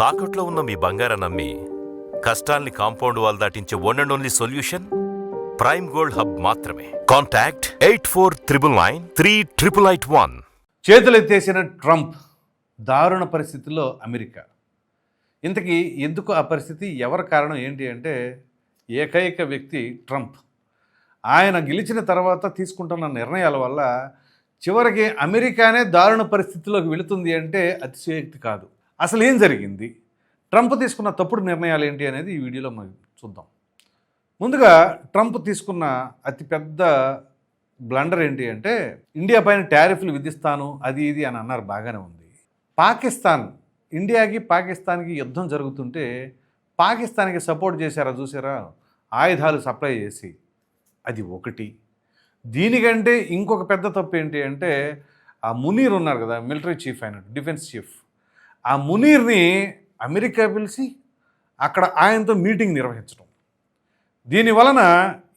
తాకట్లో ఉన్న మీ బంగారం నమ్మి కష్టాల్ని compound wall దాటించే one and only solution? Prime gold hub మాత్రమే. Contact eight four triple nine three triple eight one. చేతులెత్తేసిన Trump దారుణ పరిస్థితుల్లో అమెరికా. ఇంతకీ ఎందుకు ఆ పరిస్థితి? ఎవరి కారణం ఏంటి అంటే ఏకైక వ్యక్తి ట్రంప్. ఆయన గెలిచిన తర్వాత తీసుకుంటున్న నిర్ణయాల వల్ల చివరికి అమెరికానే దారుణ పరిస్థితిలోకి వెళుతుంది అంటే అతిశయోక్తి కాదు. అసలు ఏం జరిగింది? ట్రంప్ తీసుకున్న తప్పుడు నిర్ణయాలు ఏంటి అనేది ఈ వీడియోలో మనం చూద్దాం. ముందుగా ట్రంప్ తీసుకున్న అతిపెద్ద బ్లండర్ ఏంటి అంటే ఇండియా పైన టారిఫ్లు విధిస్తాను అది ఇది అని అన్నారు బాగానే ఉంది. పాకిస్తాన్ ఇండియాకి పాకిస్తాన్కి యుద్ధం జరుగుతుంటే పాకిస్తాన్కి సపోర్ట్ చేశారా చూసారా ఆయుధాలు సప్లై చేసి. అది ఒకటి. దీనికంటే ఇంకొక పెద్ద తప్పు ఏంటి అంటే ఆ మునీర్ ఉన్నారు కదా మిలిటరీ చీఫ్ అయినట్టు డిఫెన్స్ చీఫ్. ఆ మునీర్ని అమెరికా పిలిచి అక్కడ ఆయనతో మీటింగ్ నిర్వహించడం దీని వలన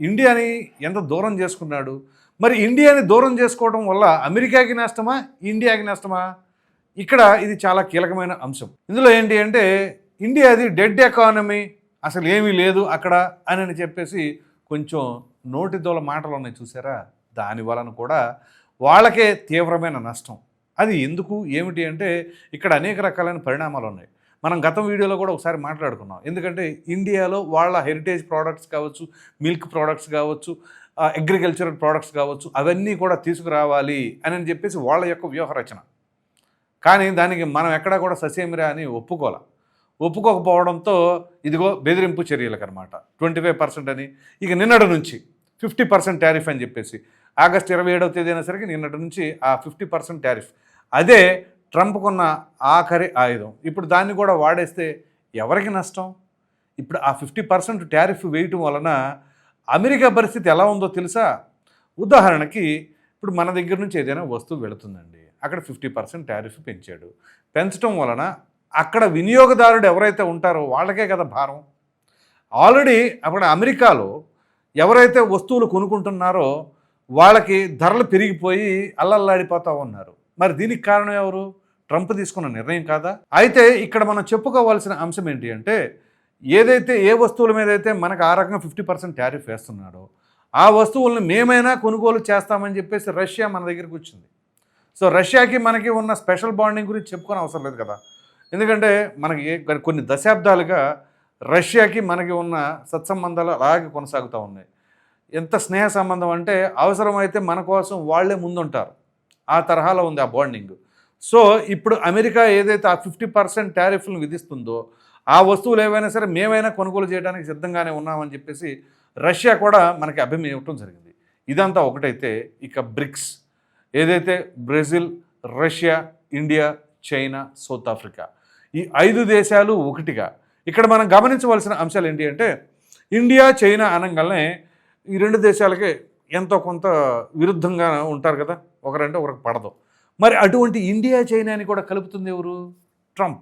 ఇండియాని ఎంత దూరం చేసుకున్నాడు? మరి ఇండియాని దూరం చేసుకోవడం వల్ల అమెరికాకి నష్టమా? ఇండియాకి నష్టమా? ఇక్కడ ఇది చాలా కీలకమైన అంశం. ఇందులో ఏంటి అంటే ఇండియాది డెడ్ ఎకానమీ అసలు ఏమీ లేదు అక్కడ అని చెప్పేసి కొంచెం నోటిదోల మాటలు ఉన్నాయి చూసారా? దాని వలన కూడా వాళ్ళకే తీవ్రమైన నష్టం. అది ఎందుకు? ఏమిటి అంటే ఇక్కడ అనేక రకాలైన పరిణామాలు ఉన్నాయి. మనం గత వీడియోలో కూడా ఒకసారి మాట్లాడుకున్నాం. ఎందుకంటే ఇండియాలో వాళ్ళ హెరిటేజ్ ప్రోడక్ట్స్ కావచ్చు మిల్క్ ప్రోడక్ట్స్ కావచ్చు అగ్రికల్చరల్ ప్రోడక్ట్స్ కావచ్చు అవన్నీ కూడా తీసుకురావాలి అని అని చెప్పేసి వాళ్ళ యొక్క వ్యూహరచన. కానీ దానికి మనం ఎక్కడా కూడా ససేమిరా అని ఒప్పుకోలే. ఒప్పుకోకపోవడంతో ఇదిగో బెదిరింపు చర్యలకు అనమాట ట్వంటీ ఫైవ్ పర్సెంట్ అని. ఇక నిన్నటి నుంచి ఫిఫ్టీ పర్సెంట్ టారిఫ్ అని చెప్పేసి. ఆగస్ట్ ఇరవై ఏడవ తేదీ అయినసరికి నిన్నటి నుంచి ఆ ఫిఫ్టీ పర్సెంట్ టారిఫ్. అదే ట్రంప్కున్న ఆఖరి ఆయుధం. ఇప్పుడు దాన్ని కూడా వాడేస్తే ఎవరికి నష్టం? ఇప్పుడు ఆ ఫిఫ్టీ పర్సెంట్ టారిఫ్ వేయటం వలన అమెరికా పరిస్థితి ఎలా ఉందో తెలుసా? ఉదాహరణకి ఇప్పుడు మన దగ్గర నుంచి ఏదైనా వస్తువు వెళుతుందండి. అక్కడ ఫిఫ్టీ పర్సెంట్ టారిఫ్ పెంచాడు. పెంచడం వలన అక్కడ వినియోగదారుడు ఎవరైతే ఉంటారో వాళ్ళకే కదా భారం. ఆల్రెడీ అక్కడ అమెరికాలో ఎవరైతే వస్తువులు కొనుక్కుంటున్నారో వాళ్ళకి ధరలు పెరిగిపోయి అల్లల్లాడిపోతూ ఉన్నారు. మరి దీనికి కారణం ఎవరు? ట్రంప్ తీసుకున్న నిర్ణయం కాదా? అయితే ఇక్కడ మనం చెప్పుకోవాల్సిన అంశం ఏంటి అంటే ఏదైతే ఏ వస్తువుల మీద అయితే మనకు ఆ రకంగా ఫిఫ్టీ పర్సెంట్ టారిఫ్ వేస్తున్నాడో ఆ వస్తువులను మేమైనా కొనుగోలు చేస్తామని చెప్పేసి రష్యా మన దగ్గరికి వచ్చింది. సో రష్యాకి మనకి ఉన్న స్పెషల్ బాండింగ్ గురించి చెప్పుకోని అవసరం లేదు కదా? ఎందుకంటే మనకి కొన్ని దశాబ్దాలుగా రష్యాకి మనకి ఉన్న సత్సంబంధాలు అలాగే కొనసాగుతూ ఉన్నాయి. ఎంత స్నేహ సంబంధం అంటే అవసరమైతే మన కోసం వాళ్ళే ముందుంటారు. ఆ తరహాలో ఉంది ఆ బాండింగ్. సో ఇప్పుడు అమెరికా ఏదైతే ఆ ఫిఫ్టీ పర్సెంట్ ట్యారిఫ్లను విధిస్తుందో ఆ వస్తువులు ఏవైనా సరే మేమైనా కొనుగోలు చేయడానికి సిద్ధంగానే ఉన్నామని చెప్పేసి రష్యా కూడా మనకి అభిమం ఇవ్వటం జరిగింది. ఇదంతా ఒకటైతే ఇక బ్రిక్స్. ఏదైతే Brazil Russia India China South Africa. ఈ ఐదు దేశాలు ఒకటిగా. ఇక్కడ మనం గమనించవలసిన అంశాలు ఏంటి అంటే ఇండియా చైనా అనగానే ఈ రెండు దేశాలకి ఎంతో కొంత విరుద్ధంగా ఉంటారు కదా. ఒకరంటే ఒకరికి పడదు. మరి అటువంటి ఇండియా చైనాని కూడా కలుపుతుంది ఎవరు? ట్రంప్.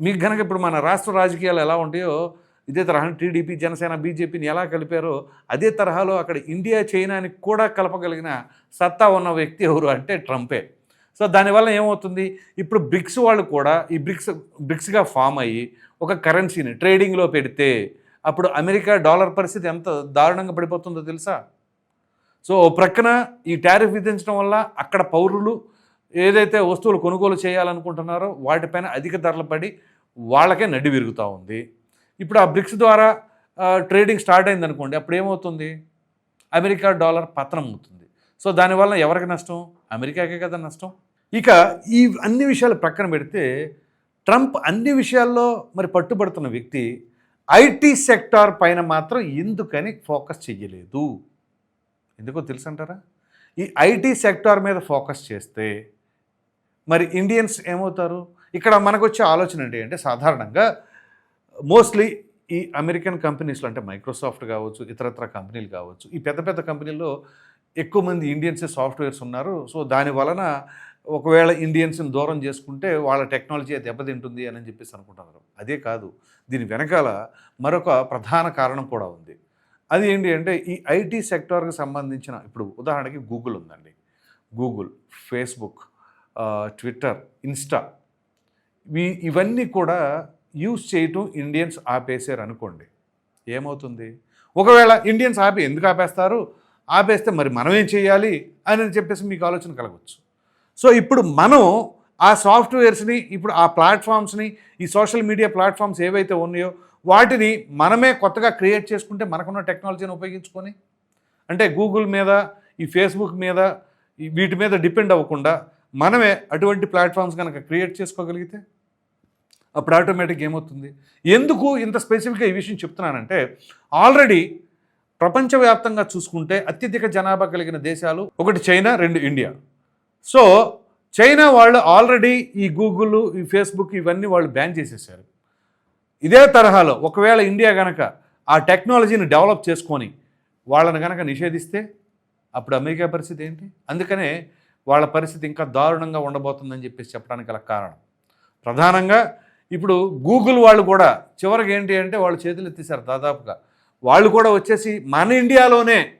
మీకు కనుక ఇప్పుడు మన రాష్ట్ర రాజకీయాలు ఎలా ఉంటాయో ఇదే తరహా టీడీపీ జనసేన బీజేపీని ఎలా కలిపారో అదే తరహాలో అక్కడ ఇండియా చైనాని కూడా కలపగలిగిన సత్తా ఉన్న వ్యక్తి ఎవరు అంటే ట్రంపే. సో దానివల్ల ఏమవుతుంది? ఇప్పుడు బ్రిక్స్ వాళ్ళు కూడా ఈ బ్రిక్స్ బ్రిక్స్గా ఫామ్ అయ్యి ఒక కరెన్సీని ట్రేడింగ్లో పెడితే అప్పుడు అమెరికా డాలర్ పరిస్థితి ఎంత దారుణంగా పడిపోతుందో తెలుసా? సో ఓ ప్రక్కన ఈ టారిఫ్ విధించడం వల్ల అక్కడ పౌరులు ఏదైతే వస్తువులు కొనుగోలు చేయాలనుకుంటున్నారో వాటిపైన అధిక ధరలు పడి వాళ్ళకే నడ్డి విరుగుతూ ఉంది. ఇప్పుడు ఆ బ్రిక్స్ ద్వారా ట్రేడింగ్ స్టార్ట్ అయింది అనుకోండి అప్పుడు ఏమవుతుంది? అమెరికా డాలర్ పతనం అవుతుంది. సో దానివల్ల ఎవరికి నష్టం? అమెరికాకే కదా నష్టం. ఇక ఈ అన్ని విషయాలు ప్రక్కన పెడితే ట్రంప్ అన్ని విషయాల్లో మరి పట్టుబడుతున్న వ్యక్తి ఐటీ సెక్టార్ పైన మాత్రం ఎందుకని ఫోకస్ చెయ్యలేదు? ఎందుకో తెలుసంటారా? ఈ ఐటీ సెక్టార్ మీద ఫోకస్ చేస్తే మరి ఇండియన్స్ ఏమవుతారు? ఇక్కడ మనకు వచ్చే ఆలోచన ఏంటి అంటే సాధారణంగా మోస్ట్లీ ఈ అమెరికన్ కంపెనీస్లో అంటే మైక్రోసాఫ్ట్ కావచ్చు ఇతరత్ర కంపెనీలు కావచ్చు ఈ పెద్ద పెద్ద కంపెనీల్లో ఎక్కువ మంది ఇండియన్సే సాఫ్ట్వేర్స్ ఉన్నారు. సో దాని వలన ఒకవేళ ఇండియన్స్ని దూరం చేసుకుంటే వాళ్ళ టెక్నాలజీ దెబ్బతింటుంది అని చెప్పేసి అనుకుంటున్నారు అదే కాదు దీని వెనకాల మరొక ప్రధాన కారణం కూడా ఉంది. అది ఏంటి అంటే ఈ ఐటీ సెక్టార్కి సంబంధించిన ఇప్పుడు ఉదాహరణకి గూగుల్ ఉందండి. గూగుల్ ఫేస్బుక్ ట్విట్టర్ ఇన్స్టా ఇవన్నీ కూడా యూస్ చేయటం ఇండియన్స్ ఆపేసారు అనుకోండి ఏమవుతుంది? ఒకవేళ ఇండియన్స్ ఆపి ఎందుకు ఆపేస్తారు? ఆపేస్తే మరి మనం ఏం చేయాలి? అని చెప్పేసి మీకు ఆలోచన కలగవచ్చు సో ఇప్పుడు మనం ఆ సాఫ్ట్వేర్స్ని ఇప్పుడు ఆ ప్లాట్ఫామ్స్ని ఈ సోషల్ మీడియా ప్లాట్ఫామ్స్ ఏవైతే ఉన్నాయో వాటిని మనమే కొత్తగా క్రియేట్ చేసుకుంటే మనకున్న టెక్నాలజీని ఉపయోగించుకొని అంటే గూగుల్ మీద ఈ ఫేస్బుక్ మీద వీటి మీద డిపెండ్ అవ్వకుండా మనమే అటువంటి ప్లాట్ఫామ్స్ కనుక క్రియేట్ చేసుకోగలిగితే అప్పుడు ఆటోమేటిక్ ఏమవుతుంది? ఎందుకు ఇంత స్పెసిఫిక్గా ఈ విషయం చెప్తున్నానంటే ఆల్రెడీ ప్రపంచవ్యాప్తంగా చూసుకుంటే అత్యధిక జనాభా కలిగిన దేశాలు ఒకటి చైనా రెండు ఇండియా. సో చైనా వాళ్ళు ఆల్రెడీ ఈ గూగుల్ ఈ ఫేస్బుక్ ఇవన్నీ వాళ్ళు బ్యాన్ చేసేసారు. ఇదే తరహాలో ఒకవేళ ఇండియా కనుక ఆ టెక్నాలజీని డెవలప్ చేసుకొని వాళ్ళని కనుక నిషేధిస్తే అప్పుడు అమెరికా పరిస్థితి ఏంటి? అందుకనే వాళ్ళ పరిస్థితి ఇంకా దారుణంగా ఉండబోతుందని చెప్పేసి చెప్పడానికి గల కారణం. ప్రధానంగా ఇప్పుడు గూగుల్ వాళ్ళు కూడా చివరికి ఏంటి అంటే వాళ్ళు చేతులు ఎత్తేసారు దాదాపుగా. వాళ్ళు కూడా వచ్చేసి మన ఇండియాలోనే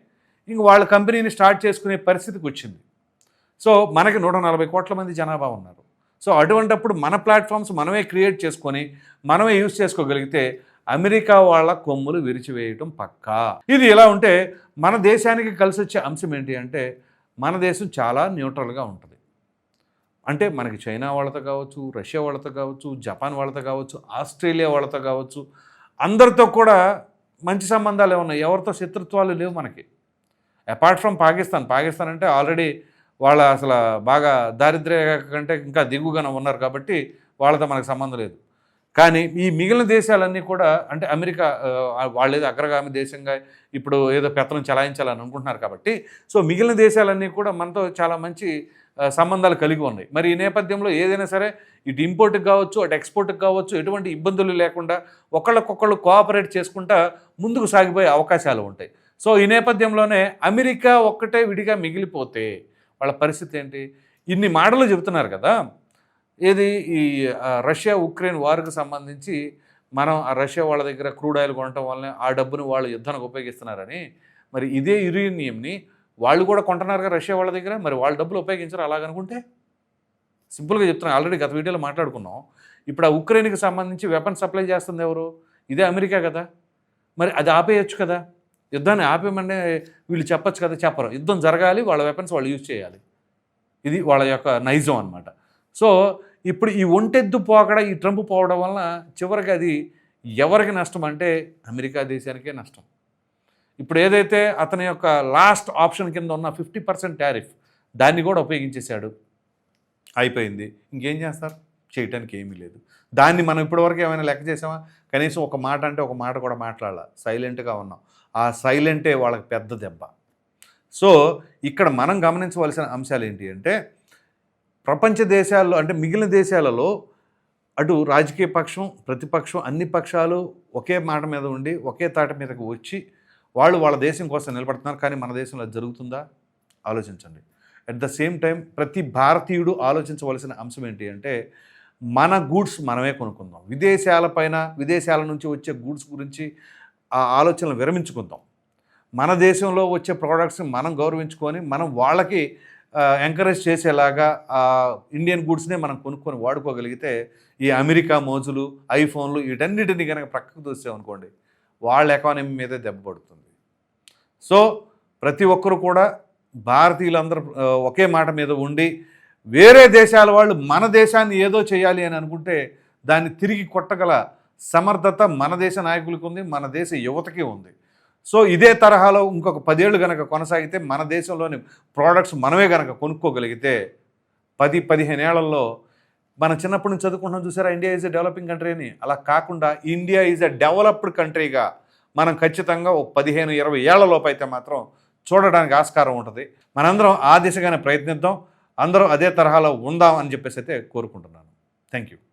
ఇంక వాళ్ళ కంపెనీని స్టార్ట్ చేసుకునే పరిస్థితికి వచ్చింది. సో మనకి నూట నలభై కోట్ల మంది జనాభా ఉన్నారు. సో అటువంటప్పుడు మన ప్లాట్ఫామ్స్ మనమే క్రియేట్ చేసుకొని మనమే యూజ్ చేసుకోగలిగితే అమెరికా వాళ్ళ కొమ్ములు విరిచివేయటం పక్కా. ఇది ఎలా ఉంటే మన దేశానికి కలిసి వచ్చే అంశం ఏంటి అంటే మన దేశం చాలా న్యూట్రల్గా ఉంటుంది. అంటే మనకి చైనా వాళ్ళతో కావచ్చు రష్యా వాళ్ళతో కావచ్చు జపాన్ వాళ్ళతో కావచ్చు ఆస్ట్రేలియా వాళ్ళతో కావచ్చు అందరితో కూడా మంచి సంబంధాలు ఉన్నాయి. ఎవరితో శత్రుత్వాలు లేవు మనకి. అపార్ట్ ఫ్రమ్ పాకిస్తాన్ పాకిస్తాన్ అంటే ఆల్రెడీ వాళ్ళ అసలు బాగా దారిద్ర్య కంటే ఇంకా దిగువగానే ఉన్నారు కాబట్టి వాళ్ళతో మనకు సంబంధం లేదు. కానీ ఈ మిగిలిన దేశాలన్నీ కూడా అంటే అమెరికా వాళ్ళు ఏదో అగ్రగామి దేశంగా ఇప్పుడు ఏదో పెత్తనం చలాయించాలని అనుకుంటున్నారు కాబట్టి సో మిగిలిన దేశాలన్నీ కూడా మనతో చాలా మంచి సంబంధాలు కలిగి ఉన్నాయి. మరి ఈ నేపథ్యంలో ఏదైనా సరే ఇటు ఇంపోర్ట్కి కావచ్చు అటు ఎక్స్పోర్ట్కి కావచ్చు ఎటువంటి ఇబ్బందులు లేకుండా ఒకళ్ళకొకళ్ళు కోఆపరేట్ చేసుకుంటా ముందుకు సాగిపోయే అవకాశాలు ఉంటాయి. సో ఈ నేపథ్యంలోనే అమెరికా ఒక్కటే విడిగా మిగిలిపోతే వాళ్ళ పరిస్థితి ఏంటి? ఇన్ని మాటలు చెబుతున్నారు కదా. ఏది? ఈ రష్యా ఉక్రెయిన్ వార్కు సంబంధించి మనం ఆ రష్యా వాళ్ళ దగ్గర క్రూడ్ ఆయిల్ కొనటం వల్లనే ఆ డబ్బును వాళ్ళు యుద్ధానికి ఉపయోగిస్తున్నారని. మరి ఇదే యురేనియంని వాళ్ళు కూడా కొంటున్నారు కదా రష్యా వాళ్ళ దగ్గర? మరి వాళ్ళ డబ్బులు ఉపయోగించరు అలాగనుకుంటే? సింపుల్గా చెప్తున్నాను ఆల్రెడీ గత వీడియోలో మాట్లాడుకున్నాం. ఇప్పుడు ఆ ఉక్రెయిన్కి సంబంధించి వెపన్ సప్లై చేస్తుంది ఎవరు? ఇదే అమెరికా కదా. మరి అది ఆపేయచ్చు కదా. యుద్ధాన్ని ఆపేమంటే వీళ్ళు చెప్పచ్చు కదా చెప్పరు. యుద్ధం జరగాలి వాళ్ళ వెపన్స్ వాళ్ళు యూజ్ చేయాలి. ఇది వాళ్ళ యొక్క నైజం అనమాట సో ఇప్పుడు ఈ ఒంటెద్దు పోకడ ఈ ట్రంప్ పోవడం వలన చివరికి అది ఎవరికి నష్టం అంటే అమెరికా దేశానికే నష్టం. ఇప్పుడు ఏదైతే అతని యొక్క లాస్ట్ ఆప్షన్ కింద ఉన్న ఫిఫ్టీ పర్సెంట్ టారిఫ్ దాన్ని కూడా ఉపయోగించేశాడు. అయిపోయింది. ఇంకేం చేస్తారు? చేయటానికి ఏమీ లేదు. దాన్ని మనం ఇప్పటివరకు ఏమైనా లెక్క చేసామా? కనీసం ఒక మాట అంటే ఒక మాట కూడా మాట్లాడాల. సైలెంట్గా ఉన్నాం. ఆ సైలెంటే వాళ్ళకి పెద్ద దెబ్బ. సో ఇక్కడ మనం గమనించవలసిన అంశాలు ఏంటి అంటే ప్రపంచ దేశాల్లో అంటే మిగిలిన దేశాలలో అటు రాజకీయ పక్షం ప్రతిపక్షం అన్ని పక్షాలు ఒకే మాట మీద ఉండి ఒకే తాట మీదకి వచ్చి వాళ్ళు వాళ్ళ దేశం కోసం నిలబడుతున్నారు. కానీ మన దేశంలో అది జరుగుతుందా? ఆలోచించండి. అట్ ద సేమ్ టైం ప్రతి భారతీయుడు ఆలోచించవలసిన అంశం ఏంటి అంటే మన గూడ్స్ మనమే కొనుక్కుందాం. విదేశాలపైన విదేశాల నుంచి వచ్చే గూడ్స్ గురించి ఆ ఆలోచనలు విరమించుకుందాం. మన దేశంలో వచ్చే ప్రోడక్ట్స్ని మనం గౌరవించుకొని మనం వాళ్ళకి ఎంకరేజ్ చేసేలాగా ఆ ఇండియన్ గూడ్స్నే మనం కొనుక్కొని వాడుకోగలిగితే ఈ అమెరికా మోజులు ఐఫోన్లు వీటన్నిటిని కనుక ప్రక్కకు చూసామనుకోండి వాళ్ళ ఎకానమీ మీదే దెబ్బ పడుతుంది. సో ప్రతి ఒక్కరు కూడా భారతీయులందరూ ఒకే మాట మీద ఉండి వేరే దేశాల వాళ్ళు మన దేశాన్ని ఏదో చేయాలి అని అనుకుంటే దాన్ని తిరిగి కొట్టగల సమర్థత మన దేశ నాయకులకు ఉంది మన దేశ యువతకి ఉంది. సో ఇదే తరహాలో ఇంకొక పదేళ్ళు కనుక కొనసాగితే మన దేశంలోని ప్రోడక్ట్స్ మనమే కనుక కొనుక్కోగలిగితే పది పదిహేను ఏళ్ళలో మన చిన్నప్పటి నుంచి చదువుకుంటున్నాం చూసారా? India is a developing country అని. అలా కాకుండా ఇండియా ఈజ్ ఎ డెవలప్డ్ కంట్రీగా మనం ఖచ్చితంగా ఒక పదిహేను ఇరవై ఏళ్ళలోపు అయితే మాత్రం చూడడానికి ఆస్కారం ఉంటుంది. మనందరం ఆ దిశగానే ప్రయత్నిద్దాం. అందరం అదే తరహాలో ఉందాం అని చెప్పేసి అయితే కోరుకుంటున్నాను. Thank you